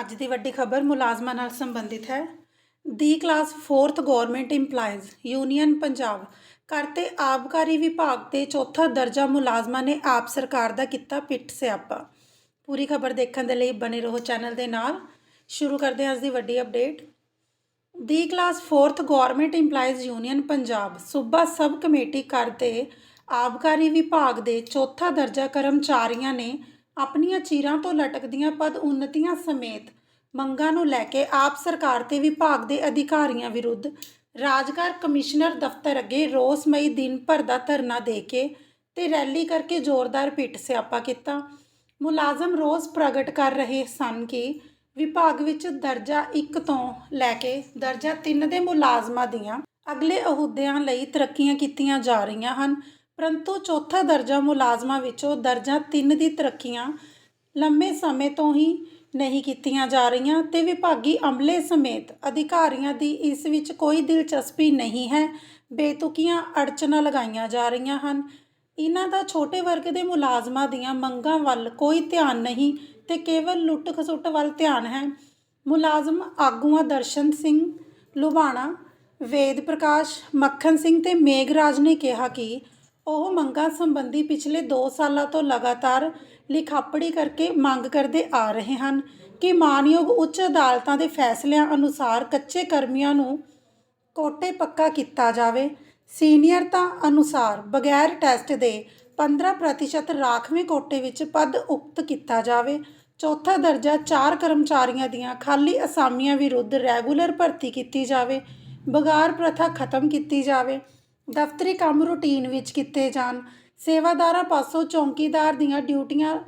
ਅੱਜ ਦੀ ਵੱਡੀ ਖਬਰ ਮੁਲਾਜ਼ਮਾਂ ਨਾਲ ਸੰਬੰਧਿਤ ਹੈ। ਦੀ class 4th government EMPLOYEES union Punjab ਕਰਤੇ ਆਬਕਾਰੀ ਵਿਭਾਗ 'ਤੇ ਚੌਥਾ ਦਰਜਾ ਮੁਲਾਜ਼ਮਾਂ ਨੇ ਆਪ ਸਰਕਾਰ ਦਾ ਕੀਤਾ ਪਿੱਠ ਸਿਆਪਾ। ਪੂਰੀ ਖਬਰ ਦੇਖਣ ਦੇ ਲਈ ਬਨੇ ਰਹੋ ਚੈਨਲ ਦੇ ਨਾਲ। ਸ਼ੁਰੂ ਕਰਦੇ ਹਾਂ ਅੱਜ ਦੀ ਵੱਡੀ ਅਪਡੇਟ। ਦੀ class 4th government EMPLOYEES union Punjab ਸੂਬਾ ਸਬ ਕਮੇਟੀ ਕਰਤੇ ਆਬਕਾਰੀ ਵਿਭਾਗ ਦੇ ਚੌਥਾ ਦਰਜਾ ਕਰਮਚਾਰੀਆਂ ਨੇ ਆਪਣੀਆਂ ਚੀਰਾਂ ਤੋਂ ਲਟਕਦੀਆਂ ਪਦ ਉન્નਤੀਆਂ ਸਮੇਤ ਮੰਗਾਂ ਨੂੰ ਲੈ ਕੇ ਆਪ ਸਰਕਾਰ ਤੇ ਵਿਭਾਗ ਦੇ ਅਧਿਕਾਰੀਆਂ ਵਿਰੁੱਧ ਰਾਜਗਾਰ ਕਮਿਸ਼ਨਰ ਦਫ਼ਤਰ ਅੱਗੇ ਰੋਸ ਮਈ ਦਿਨ ਭਰ ਦਾ ਧਰਨਾ ਦੇ ਕੇ ਤੇ ਰੈਲੀ ਕਰਕੇ ਜ਼ੋਰਦਾਰ ਪਿੱਟ ਸਿਆਪਾ ਕੀਤਾ। ਮੁਲਾਜ਼ਮ ਰੋਸ ਪ੍ਰਗਟ ਕਰ ਰਹੇ ਸਨ ਕਿ ਵਿਭਾਗ ਵਿੱਚ ਦਰਜਾ 1 ਤੋਂ ਲੈ ਕੇ ਦਰਜਾ 3 ਦੇ ਮੁਲਾਜ਼ਮਾਂ ਦੀਆਂ ਅਗਲੇ ਅਹੁਦਿਆਂ ਲਈ ਤਰੱਕੀਆਂ ਕੀਤੀਆਂ ਜਾ ਰਹੀਆਂ ਹਨ। ਪਰੰਤੂ ਚੌਥਾ ਦਰਜਾ ਮੁਲਾਜ਼ਮਾਂ ਵਿੱਚੋਂ ਦਰਜਾ 3 ਦੀ ਤਰੱਕੀਆਂ ਲੰਮੇ ਸਮੇਂ ਤੋਂ ਹੀ ਨਹੀਂ ਕੀਤੀਆਂ ਜਾ ਰਹੀਆਂ ਤੇ ਵਿਭਾਗੀ ਅਮਲੇ ਸਮੇਤ ਅਧਿਕਾਰੀਆਂ ਦੀ ਇਸ ਵਿੱਚ ਕੋਈ ਦਿਲਚਸਪੀ ਨਹੀਂ ਹੈ। ਬੇਤੁਕੀਆਂ ਅੜਚਨਾ ਲਗਾਈਆਂ ਜਾ ਰਹੀਆਂ ਹਨ। ਇਹਨਾਂ ਦਾ ਛੋਟੇ ਵਰਗ ਦੇ ਮੁਲਾਜ਼ਮਾਂ ਦੀਆਂ ਮੰਗਾਂ ਵੱਲ ਕੋਈ ਧਿਆਨ ਨਹੀਂ ਤੇ ਕੇਵਲ ਲੁੱਟ ਖਸੁੱਟ ਵੱਲ ਧਿਆਨ ਹੈ। ਮੁਲਾਜ਼ਮ ਆਗੂਆਂ ਦਰਸ਼ਨ ਸਿੰਘ ਲੁਬਾਣਾ ਵੇਦ ਪ੍ਰਕਾਸ਼, ਮੱਖਣ ਸਿੰਘ ਤੇ ਮੇਘਰਾਜ ਨੇ ਕਿਹਾ ਕਿ ਉਹ ਮੰਗਾਂ ਸੰਬੰਧੀ ਪਿਛਲੇ 2 ਸਾਲਾਂ ਤੋਂ ਲਗਾਤਾਰ ਲਿਖਾਪੜੀ ਕਰਕੇ ਮੰਗ ਕਰਦੇ ਆ ਰਹੇ ਹਨ ਕਿ ਮਾਨਯੋਗ ਉੱਚ ਅਦਾਲਤਾਂ ਦੇ ਫੈਸਲਿਆਂ ਅਨੁਸਾਰ ਕੱਚੇ ਕਰਮੀਆਂ ਨੂੰ ਕੋਟੇ ਪੱਕਾ ਕੀਤਾ ਜਾਵੇ। ਸੀਨੀਅਰਤਾ ਅਨੁਸਾਰ ਬਗੈਰ ਟੈਸਟ ਦੇ 15% ਰਾਖਵੇਂ ਕੋਟੇ ਵਿੱਚ ਪਦ ਉਕਤ ਕੀਤਾ ਜਾਵੇ। ਚੌਥਾ ਦਰਜਾ ਚਾਰ ਕਰਮਚਾਰੀਆਂ ਦੀਆਂ ਖਾਲੀ ਅਸਾਮੀਆਂ ਵਿਰੁੱਧ ਰੈਗੂਲਰ ਭਰਤੀ ਕੀਤੀ ਜਾਵੇ। ਬਗਾਰ ਪ੍ਰਥਾ ਖਤਮ ਕੀਤੀ ਜਾਵੇ। ਦਫ਼ਤਰੀ ਕੰਮ ਰੂਟੀਨ ਵਿੱਚ ਕੀਤੇ ਜਾਣ। ਸੇਵਾਦਾਰਾਂ ਪਾਸੋਂ ਚੌਂਕੀਦਾਰ ਦੀਆਂ ਡਿਊਟੀਆਂ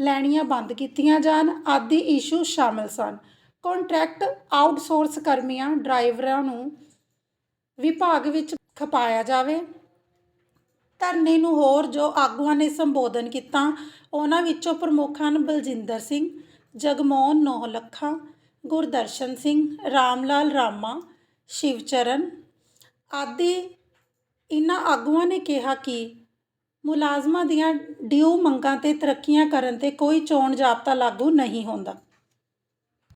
ਲੈਣੀਆਂ ਬੰਦ ਕੀਤੀਆਂ ਜਾਣ। ਆਦਿ ਇਸ਼ੂ ਸ਼ਾਮਲ ਸਨ। ਕੰਟਰੈਕਟ ਆਊਟਸੋਰਸ ਕਰਮੀਆਂ ਡਰਾਈਵਰਾਂ ਨੂੰ ਵਿਭਾਗ ਵਿੱਚ ਖਪਾਇਆ ਜਾਵੇ। ਧਰਨੇ ਨੂੰ ਹੋਰ ਜੋ ਆਗੂਆਂ ਨੇ ਸੰਬੋਧਨ ਕੀਤਾ, ਉਹਨਾਂ ਵਿੱਚੋਂ ਪ੍ਰਮੁੱਖ ਹਨ ਬਲਜਿੰਦਰ ਸਿੰਘ, ਜਗਮੋਹਨ ਨੋਹਲੱਖਾ ਗੁਰਦਰਸ਼ਨ ਸਿੰਘ, ਰਾਮਲਾਲ ਰਾਮਾ, ਸ਼ਿਵਚਰਨ ਆਦਿ ਇਨ੍ਹਾਂ ਆਗੂਆਂ ਨੇ ਕਿਹਾ ਕਿ ਮੁਲਾਜ਼ਮਾਂ ਦੀਆਂ ਡਿਊ ਮੰਗਾਂ ਤੇ ਤਰੱਕੀਆਂ ਕਰਨ ਤੇ ਕੋਈ ਚੋਣ ਜਾਬਤਾ ਲਾਗੂ ਨਹੀਂ ਹੁੰਦਾ।